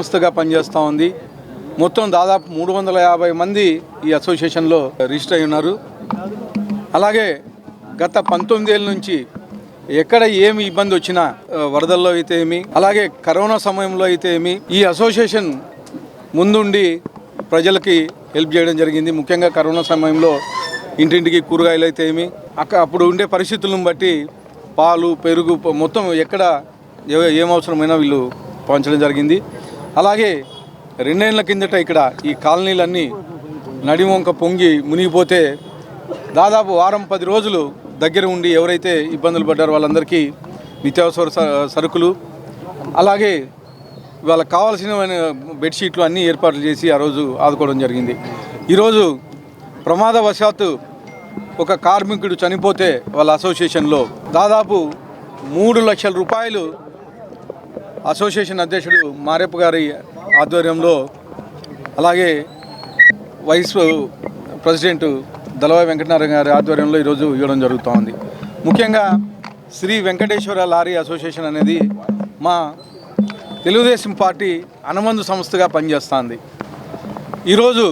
సంస్థగా పనిచేస్తూ ఉంది. మొత్తం దాదాపు మూడు వందల యాభై మంది ఈ అసోసియేషన్లో రిజిస్టర్ అయి ఉన్నారు. అలాగే గత పంతొమ్మిది ఏళ్ళ నుంచి ఎక్కడ ఏమి ఇబ్బంది వచ్చినా వరదల్లో అయితే ఏమి అలాగే కరోనా సమయంలో అయితే ఏమి ఈ అసోసియేషన్ ముందుండి ప్రజలకి హెల్ప్ చేయడం జరిగింది. ముఖ్యంగా కరోనా సమయంలో ఇంటింటికి కూరగాయలు అయితే ఏమి అక్క అప్పుడు ఉండే పరిస్థితులను బట్టి పాలు పెరుగు మొత్తం ఎక్కడ ఏ- ఏం అవసరమైనా వీళ్ళు పంచడం జరిగింది. అలాగే రెండేళ్ళ కిందట ఇక్కడ ఈ కాలనీలన్నీ నడివంక పొంగి మునిగిపోతే దాదాపు వారం పది రోజులు దగ్గర ఉండి ఎవరైతే ఇబ్బందులు పడ్డారో వాళ్ళందరికీ నిత్యావసర స- సరుకులు అలాగే వాళ్ళకి కావాల్సిన బెడ్షీట్లు అన్నీ ఏర్పాట్లు చేసి ఆ రోజు ఆదుకోవడం జరిగింది. ఈరోజు ప్రమాదవశాత్తు ఒక కార్మికుడు చనిపోతే వాళ్ళ అసోసియేషన్లో దాదాపు మూడు లక్షల రూపాయలు అసోసియేషన్ అధ్యక్షుడు మారెప్ప గారి ఆధ్వర్యంలో అలాగే వైస్ ప్రెసిడెంట్ దళవాయి వెంకటనారాయణ గారి ఆధ్వర్యంలో ఈరోజు ఇవ్వడం జరుగుతూ ఉంది ముఖ్యంగా శ్రీ వెంకటేశ్వర లారీ అసోసియేషన్ అనేది మా తెలుగుదేశం పార్టీ అనుబంధ సంస్థగా పనిచేస్తుంది. ఈరోజు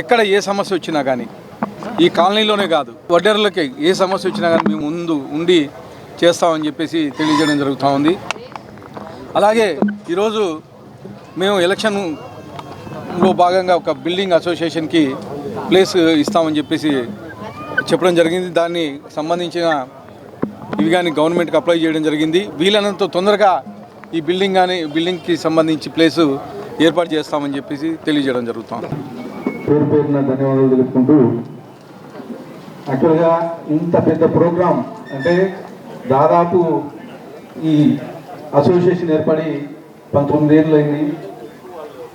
ఎక్కడ ఏ సమస్య వచ్చినా కానీ ఈ కాలనీలోనే కాదు వడ్డెరలకి ఏ సమస్య వచ్చినా కానీ మేము ముందు ఉండి చేస్తామని చెప్పేసి తెలియజేయడం జరుగుతూ ఉంది అలాగే ఈరోజు మేము ఎలక్షన్లో భాగంగా ఒక బిల్డింగ్ అసోసియేషన్కి ప్లేస్ ఇస్తామని చెప్పేసి చెప్పడం జరిగింది. దాన్ని సంబంధించిన ఇవి కానీ గవర్నమెంట్కి అప్లై చేయడం జరిగింది. వీలైనంత తొందరగా ఈ బిల్డింగ్ కానీ బిల్డింగ్కి సంబంధించి ప్లేసు ఏర్పాటు చేస్తామని చెప్పేసి తెలియజేయడం జరుగుతుంది. పేరు పేరున ధన్యవాదాలు తెలుపుకుంటూ యాక్చువల్గా ఇంత పెద్ద ప్రోగ్రాం అంటే దాదాపు ఈ అసోసియేషన్ ఏర్పడి పంతొమ్మిది ఏళ్ళు అయింది.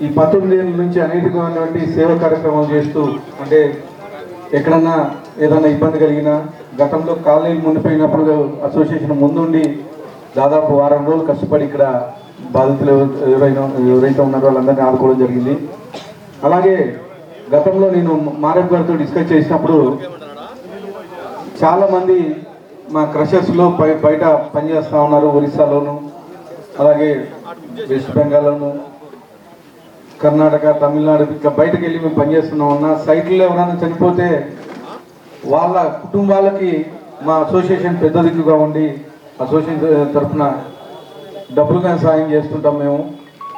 ఈ పంతొమ్మిది ఏళ్ళ నుంచి అనేకమైనటువంటి సేవా కార్యక్రమాలు చేస్తూ అంటే ఎక్కడన్నా ఏదైనా ఇబ్బంది కలిగినా గతంలో కాలనీలు మునిపోయినప్పుడు అసోసియేషన్ ముందుండి దాదాపు వారం రోజులు కష్టపడి ఇక్కడ బాధితులు ఎవరైనా ఎవరైతే ఉన్నారో వాళ్ళందరినీ ఆదుకోవడం జరిగింది. అలాగే గతంలో నేను మారేప్ గారితో డిస్కస్ చేసినప్పుడు చాలామంది మా క్రషర్స్లో బయట పనిచేస్తూ ఉన్నారు ఒరిస్సాలోను. అలాగే వెస్ట్ బెంగాల్లోను కర్ణాటక తమిళనాడు ఇట్లా బయటకు వెళ్ళి మేము పనిచేస్తున్నాం అన్న సైట్లో ఎవరైనా చనిపోతే వాళ్ళ కుటుంబాలకి మా అసోసియేషన్ పెద్ద దిక్కుగా ఉండి అసోసియేషన్ తరఫున డబ్బులుగా సాయం చేస్తుంటాం మేము.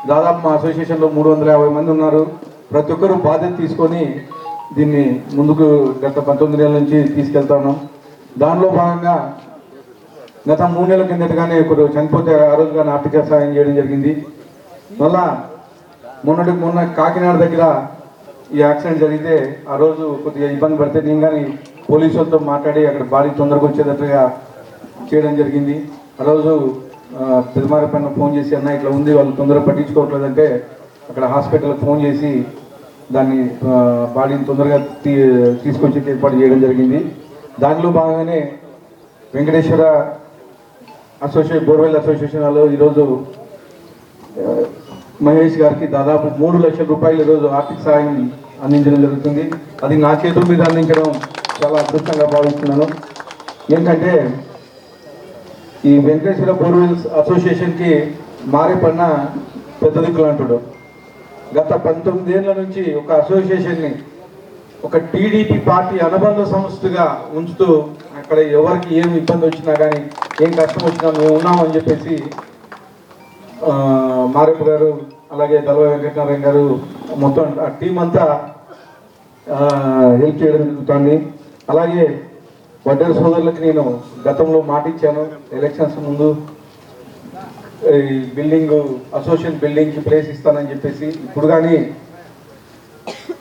దాదాపు మా అసోసియేషన్లో మూడు వందల యాభై మంది ఉన్నారు. ప్రతి ఒక్కరూ బాధ్యత తీసుకొని దీన్ని ముందుకు గత పంతొమ్మిది నెలల నుంచి తీసుకెళ్తా ఉన్నాం. దానిలో భాగంగా గత మూడు నెలల కిందటగానే ఒకరు చనిపోతే ఆ రోజుగానే ఆర్థిక సహాయం చేయడం జరిగింది. మళ్ళా మొన్నటి మొన్న కాకినాడ దగ్గర ఈ యాక్సిడెంట్ జరిగితే ఆ రోజు కొద్దిగా ఇబ్బంది పడితే నేను కానీ పోలీసులతో మాట్లాడి అక్కడ బాడీ తొందరగా వచ్చేటట్టుగా చేయడం జరిగింది. ఆ రోజు పెద్దమారి పైన ఫోన్ చేసి అన్న ఇట్లా ఉంది వాళ్ళు తొందరగా పట్టించుకోవట్లేదంటే అక్కడ హాస్పిటల్కి ఫోన్ చేసి దాన్ని బాడీని తొందరగా తీ తీసుకొచ్చి ఏర్పాటు చేయడం జరిగింది. దానిలో భాగంగానే వెంకటేశ్వర అసోసియేట్ బోర్వెల్ అసోసియేషన్ వాళ్ళు ఈరోజు మహేష్ గారికి దాదాపు మూడు లక్షల రూపాయలు ఈరోజు ఆర్థిక సహాయం అందించడం జరుగుతుంది. అది నా చేతుల మీద అందించడం చాలా అదృష్టంగా భావిస్తున్నాను. ఏంటంటే ఈ వెంకటేశ్వర బోర్వెల్స్ అసోసియేషన్కి మారేపన్న పెద్ద దిక్కులు అంటాడు. గత పంతొమ్మిది ఏళ్ళ నుంచి ఒక అసోసియేషన్ని ఒక టీడీపీ పార్టీ అనుబంధ సంస్థగా ఉంచుతూ అక్కడ ఎవరికి ఏమి ఇబ్బంది వచ్చినా కానీ ఏం కష్టం వచ్చినా మేము ఉన్నామని చెప్పేసి ఆ, మారెప్ప గారు అలాగే దళవ వెంకటనారాయణ గారు మొత్తం ఆ టీం అంతా హెల్ప్ చేయడం జరుగుతుంది. అలాగే వడ్డేరు సోదరులకు నేను గతంలో మాటిచ్చాను ఎలక్షన్స్ ముందు ఈ బిల్డింగ్ అసోసియేషన్ బిల్డింగ్కి ప్లేస్ ఇస్తానని చెప్పేసి ఇప్పుడు కానీ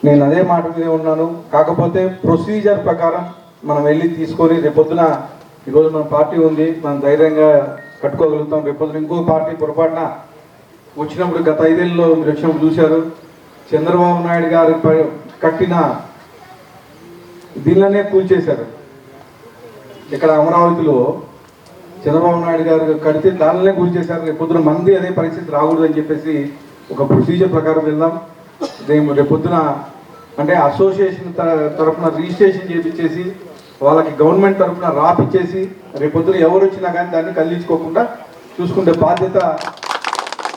నేను అదే మాట మీద ఉన్నాను. కాకపోతే ప్రొసీజర్ ప్రకారం మనం వెళ్ళి తీసుకొని రేపొద్దున ఈరోజు మన పార్టీ ఉంది మనం ధైర్యంగా కట్టుకోగలుగుతాం. రేపు ఇంకో పార్టీ పొరపాటున వచ్చినప్పుడు గత ఐదేళ్ళలో మీరు వచ్చినప్పుడు చూశారు చంద్రబాబు నాయుడు గారు కట్టిన దీనిలోనే కూల్చేశారు. ఇక్కడ అమరావతిలో చంద్రబాబు నాయుడు గారు కడితే దానిలోనే కూల్చేశారు. రేపు పొద్దున మంది అదే పరిస్థితి రాకూడదని చెప్పేసి ఒక ప్రొసీజర్ ప్రకారం వెళ్దాం. రేపు పొద్దున అంటే అసోసియేషన్ తరఫున తరపున రిజిస్ట్రేషన్ చేపించేసి వాళ్ళకి గవర్నమెంట్ తరపున రాపిచ్చేసి రేపొద్దున ఎవరు వచ్చినా కానీ దాన్ని కదిలించుకోకుండా చూసుకుంటే బాధ్యత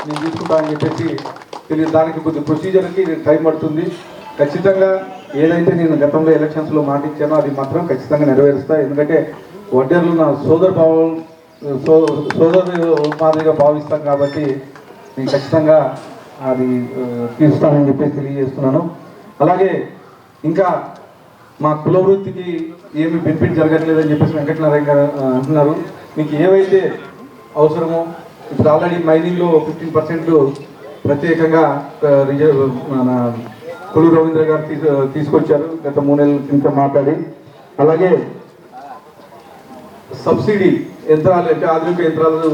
నేను తీసుకుంటానని చెప్పేసి తెలియదు. దానికి కొద్ది ప్రొసీజర్కి టైం పడుతుంది. ఖచ్చితంగా ఏదైతే నేను గతంలో ఎలక్షన్స్లో మాటిచ్చానో అది మాత్రం ఖచ్చితంగా నెరవేరుస్తా. ఎందుకంటే వడ్డర్లు నా సోదర భావం సో సోదరు మాదిరిగా భావిస్తాం కాబట్టి నేను ఖచ్చితంగా అది ఆ, తీరుస్తానని చెప్పేసి తెలియజేస్తున్నాను. అలాగే ఇంకా మా కుల వృత్తికి ఏమి బెనిఫిట్ జరగట్లేదని చెప్పేసి వెంకటనారాయణ గారు అంటున్నారు. మీకు ఏవైతే అవసరమో ఇప్పుడు ఆల్రెడీ మైనింగ్లో ఫిఫ్టీన్ పర్సెంట్ ప్రత్యేకంగా రిజర్వ్ మన కులు రవీంద్ర గారు తీసు తీసుకొచ్చారు. గత మూడు నెలల కింద మాట్లాడి. అలాగే సబ్సిడీ యంత్రాలు అంటే ఆధునిక యంత్రాలు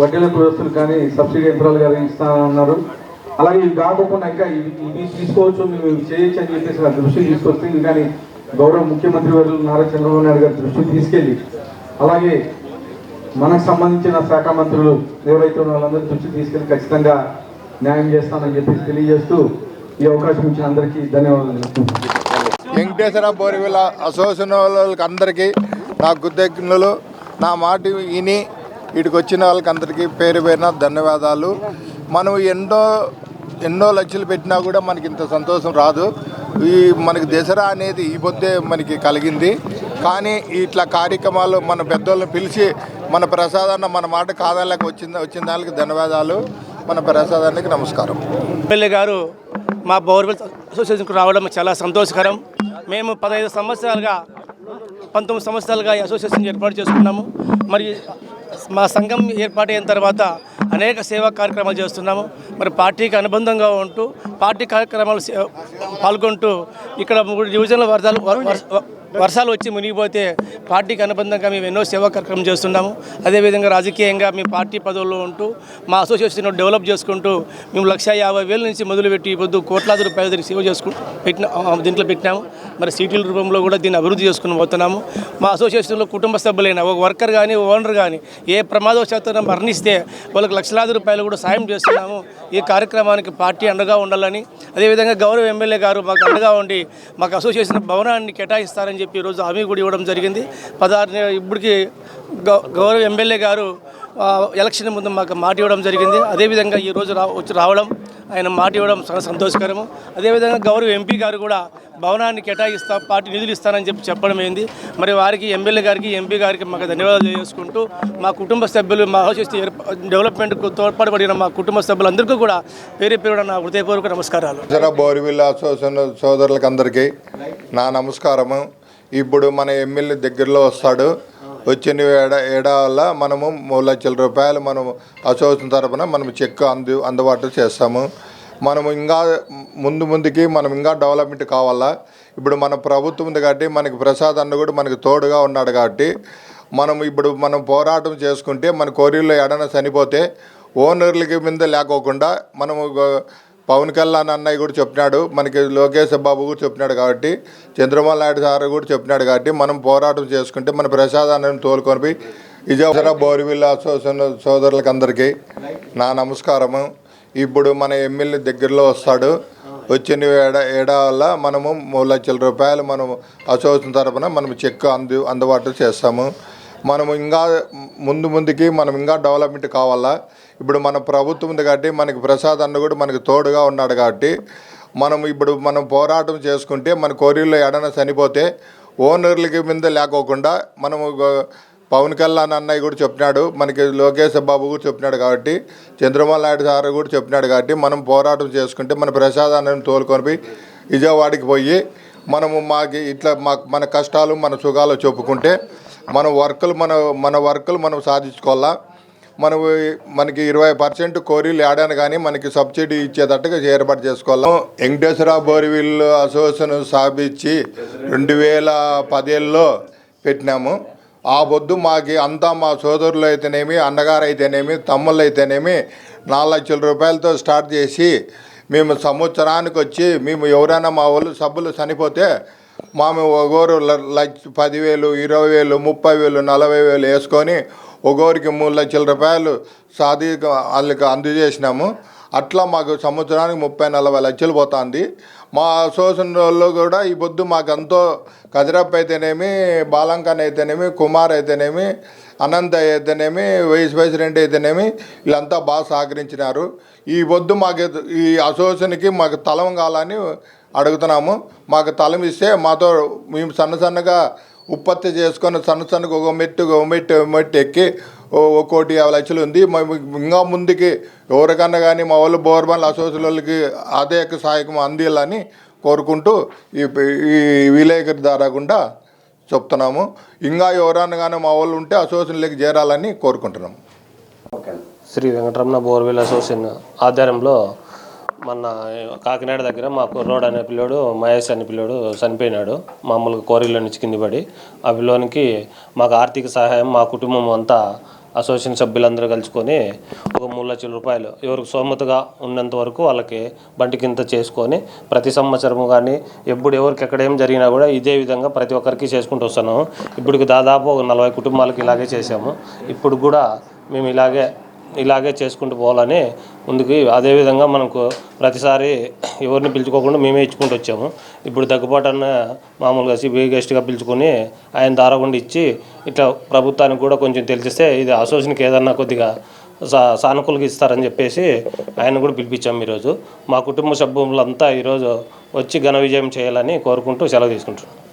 వడ్డీల కులస్తులు కానీ సబ్సిడీ యంత్రాలు కానీ ఇస్తానన్నారు అలాగే ఇవి కాకుండా ఇంకా ఇవి ఇవి తీసుకోవచ్చు మేము ఇవి చేయొచ్చు అని చెప్పేసి నా దృష్టి తీసుకొస్తే కానీ గౌరవ ముఖ్యమంత్రి వారు నారా చంద్రబాబు నాయుడు గారి దృష్టికి తీసుకెళ్ళి అలాగే మనకు సంబంధించిన శాఖ మంత్రులు ఎవరైతే ఉన్న వాళ్ళందరూ దృష్టి తీసుకెళ్ళి ఖచ్చితంగా న్యాయం చేస్తానని చెప్పేసి తెలియజేస్తూ ఈ అవకాశం ఇచ్చిన అందరికీ ధన్యవాదాలు వెంకటేశ్వర బోరివిల అసోసియేషన్ వాళ్ళకి అందరికీ నా కృతజ్ఞతలు నా మాట విని ఇటుకొచ్చిన వాళ్ళకి అందరికీ పేరు పేరున ధన్యవాదాలు. మనం ఎన్నో ఎన్నో లక్షలు పెట్టినా కూడా మనకి ఇంత సంతోషం రాదు. ఈ మనకి దసరా అనేది ఈ పొద్దే మనకి కలిగింది. కానీ ఇట్లా కార్యక్రమాలు మన పెద్దోళ్ళని పిలిచి మన ప్రసాదాన్ని మన మాట కాదాలకు వచ్చింది వచ్చిన దానికి ధన్యవాదాలు. మన ప్రసాదానికి నమస్కారం. ఎమ్మెల్యే గారు మా బోర్వెల్ అసోసియేషన్కు రావడం చాలా సంతోషకరం. మేము పదహైదు సంవత్సరాలుగా పంతొమ్మిది సంవత్సరాలుగా ఈ అసోసియేషన్ ఏర్పాటు చేసుకున్నాము. మరి మా సంఘం ఏర్పాటైన తర్వాత అనేక సేవా కార్యక్రమాలు చేస్తున్నాము. మరి పార్టీకి అనుబంధంగా ఉంటూ పార్టీ కార్యక్రమాలు సే- పాల్గొంటూ ఇక్కడ మూడు డివిజన్ల వరదలు వర్షాలు వచ్చి మునిగిపోతే పార్టీకి అనుబంధంగా మేము ఎన్నో సేవా కార్యక్రమం చేస్తున్నాము. అదేవిధంగా రాజకీయంగా మీ పార్టీ పదవుల్లో ఉంటూ మా అసోసియేషన్ డెవలప్ చేసుకుంటూ మేము లక్ష యాభై వేల నుంచి మొదలుపెట్టి పొద్దు కోట్లాది రూపాయల దగ్గర సేవ చేసుకు పెట్టిన దీంట్లో పెట్టినాము. మరి సిటీల రూపంలో కూడా దీన్ని అభివృద్ధి చేసుకుని పోతున్నాము. మా అసోసియేషన్లో కుటుంబ సభ్యులైన ఒక వర్కర్ కానీ ఓనర్ కానీ ఏ ప్రమాదవశాత్తున మరణిస్తే వాళ్ళకి లక్షలాది రూపాయలు కూడా సాయం చేస్తున్నాము. ఈ కార్యక్రమానికి పార్టీ అండగా ఉండాలని అదేవిధంగా గౌరవ ఎమ్మెల్యే గారు మాకు అండగా ఉండి మాకు అసోసియేషన్ భవనాన్ని కేటాయిస్తారని చెప్పి ఈరోజు హామీ కూడా ఇవ్వడం జరిగింది. పదహారు ఇప్పటికి గౌ- గౌరవ ఎమ్మెల్యే గారు ఎలక్షన్ ముందు మాకు మాట ఇవ్వడం జరిగింది. అదేవిధంగా ఈరోజు రా వచ్చి రావడం ఆయన మాట ఇవ్వడం చాలా సంతోషకరము. అదేవిధంగా గౌరవ ఎంపీ గారు కూడా భవనాన్ని కేటాయిస్తా పార్టీ నిధులు ఇస్తానని చెప్పి చెప్పడం అయింది మరి వారికి ఎమ్మెల్యే గారికి ఎంపీ గారికి మాకు ధన్యవాదాలు తెలియజేసుకుంటూ మా కుటుంబ సభ్యులు మా అసోసియేషన్ డెవలప్మెంట్కు తోడ్పడబడిన మా కుటుంబ సభ్యులందరికీ కూడా పేరు పేరున నా హృదయపూర్వక నమస్కారాలు. దసరా అసోసియేషన్ సోదరులకు అందరికీ నా నమస్కారము. ఇప్పుడు మన ఎమ్మెల్యే దగ్గరలో వస్తాడు. వచ్చిన ఏడా ఏడాల మనము మూడు లక్షల రూపాయలు మనం అసోసియేషన్ తరపున మనం చెక్ అందు అందుబాటు చేస్తాము. మనము ఇంకా ముందు ముందుకి మనం ఇంకా డెవలప్మెంట్ కావాలా? ఇప్పుడు మన ప్రభుత్వం ఉంది కాబట్టి మనకి ప్రసాద్ అన్న కూడా మనకి తోడుగా ఉన్నాడు కాబట్టి మనం ఇప్పుడు మనం పోరాటం చేసుకుంటే మన కోరిల్లో ఎడన చనిపోతే ఓనర్లకి మీద లేకోకుండా మనము పవన్ కళ్యాణ్ అన్నయ్య కూడా చెప్పినాడు. మనకి లోకేష్ బాబు కూడా చెప్పినాడు కాబట్టి చంద్రబాబు నాయుడు సార్ కూడా చెప్పినాడు కాబట్టి మనం పోరాటం చేసుకుంటే మన ప్రసాదాన్ని తోలుకొని పోయి విజయవాడ బోరివిల్ అసోసియేషన్ సోదరులకు అందరికీ నా నమస్కారము. ఇప్పుడు మన ఎమ్మెల్యే దగ్గరలో వస్తాడు. వచ్చిన ఏడ వల్ల మనము మూడు లక్షల రూపాయలు మనం అసోసియేషన్ తరఫున మనం చెక్ అందు అందుబాటు చేస్తాము. మనము ఇంకా ముందు ముందుకి మనం ఇంకా డెవలప్మెంట్ కావాలా? ఇప్పుడు మన ప్రభుత్వం ఉంది కాబట్టి మనకి ప్రసాద్ అన్న కూడా మనకి తోడుగా ఉన్నాడు కాబట్టి మనం ఇప్పుడు మనం పోరాటం చేసుకుంటే మన కోరిల్లో ఎడన చనిపోతే ఓనర్లకి మీద లేకోకుండా మనము పవన్ కళ్యాణ్ అన్నయ్య కూడా చెప్పినాడు మనకి లోకేష్ బాబు కూడా చెప్పినాడు కాబట్టి చంద్రబాబు నాయుడు సార్ కూడా చెప్పినాడు కాబట్టి మనం పోరాటం చేసుకుంటే మన ప్రసాదాన్ని తోలుకొని పోయి విజయవాడకి పోయి మనము మాకు ఇట్లా మా మన కష్టాలు మన సుఖాలు చెప్పుకుంటే మన వర్కులు మన మన వర్కులు మనం సాధించుకోవాలా? మనం మనకి ఇరవై పర్సెంట్ కోరీలు ఆడాను కానీ మనకి సబ్సిడీ ఇచ్చేటట్టుగా ఏర్పాటు చేసుకోవాలి. వెంకటేశ్వర బోరివిల్ అసోసియేషన్ స్థాపించి రెండు వేల పదేళ్ళలో పెట్టినాము. ఆ పొద్దు మాకి అంతా మా సోదరులు అయితేనేమి అన్నగారు అయితేనేమి తమ్ముళ్ళు అయితేనేమి నాలుగు లక్షల రూపాయలతో స్టార్ట్ చేసి మేము సంవత్సరానికి వచ్చి మేము ఎవరైనా మా వాళ్ళు సభ్యులు చనిపోతే మాము ఒకరు లక్ష పదివేలు ఇరవై వేలు ముప్పై వేలు నలభై వేలు వేసుకొని ఒకరికి మూడు లక్షల రూపాయలు సాధి వాళ్ళకి అందజేసినాము. అట్లా మాకు సంవత్సరానికి ముప్పై నలభై లక్షలు పోతుంది. మా అసోసియేషన్ వాళ్ళు కూడా ఈ పొద్దు మాకు ఎంతో కదిరప్ప అయితేనేమి బాలంకన్ అయితేనేమి కుమార్ అయితేనేమి అనంత అయితేనేమి వైస్ ప్రెసిడెంట్ అయితేనేమి వీళ్ళంతా బాగా సహకరించినారు. ఈ పొద్దు మాకు ఈ అసోసియేషన్కి మాకు తలం కావాలని అడుగుతున్నాము. మాకు తలం ఇస్తే మాతో మేము సన్న సన్నగా ఉత్పత్తి చేసుకొని సన్న సన్నగా ఒక మెట్టు ఒక మెట్టు మెట్టు ఎక్కి ఓ కోటి యాభై లక్షలు ఉంది. మేము ఇంకా ముందుకి ఎవరికన్నా కానీ మా వాళ్ళు బోర్బాల్ అసోసియేషన్ వాళ్ళకి ఆదాయక సహాయకం అందియాలని కోరుకుంటూ ఈ ఈ విలేకరి ద్వారా గుండా చెప్తున్నాము. ఇంకా ఎవరన్నా కానీ మా వాళ్ళు ఉంటే అసోసియేషన్లోకి చేరాలని కోరుకుంటున్నాము. శ్రీ వెంకటరమణ బోర్వెల్ అసోసియేషన్ ఆధ్వర్యంలో మొన్న కాకినాడ దగ్గర మా కుర్రోడు అనే పిల్లోడు మహేష్ అనే పిల్లోడు చనిపోయినాడు. మామూలుగా కోరిలో నుంచి కింది పడి. ఆ పిల్లోనికి మాకు ఆర్థిక సహాయం మా కుటుంబం అంతా అసోసియేషన్ సభ్యులందరూ కలుసుకొని ఒక మూడు లక్షల రూపాయలు ఎవరికి సోమతగా ఉన్నంత వరకు వాళ్ళకి బంటి కింద చేసుకొని ప్రతి సంవత్సరము కానీ ఎప్పుడు ఎవరికి ఎక్కడ ఏం జరిగినా కూడా ఇదే విధంగా ప్రతి ఒక్కరికి చేసుకుంటూ వస్తున్నాము. ఇప్పుడు దాదాపు ఒక నలభై కుటుంబాలకు ఇలాగే చేసాము ఇప్పుడు కూడా మేము ఇలాగే ఇలాగే చేసుకుంటూ పోవాలని ముందుకు అదేవిధంగా మనకు ప్రతిసారి ఎవరిని పిలుచుకోకుండా మేమే ఇచ్చుకుంటూ వచ్చాము. ఇప్పుడు దగ్గుబాటు అన్న మామూలుగా సిబిఐ గెస్ట్గా పిలుచుకొని ఆయన దారగుండి ఇచ్చి ఇట్లా ప్రభుత్వానికి కూడా కొంచెం తెలిసిస్తే ఇది అసోసియేషన్కి ఏదన్నా కొద్దిగా సా సానుకూలంగా ఇస్తారని చెప్పేసి ఆయన కూడా పిలిపించాము ఈరోజు. మా కుటుంబ సభ్యులంతా ఈరోజు వచ్చి ఘన విజయం చేయాలని కోరుకుంటూ సెలవు తీసుకుంటున్నాం.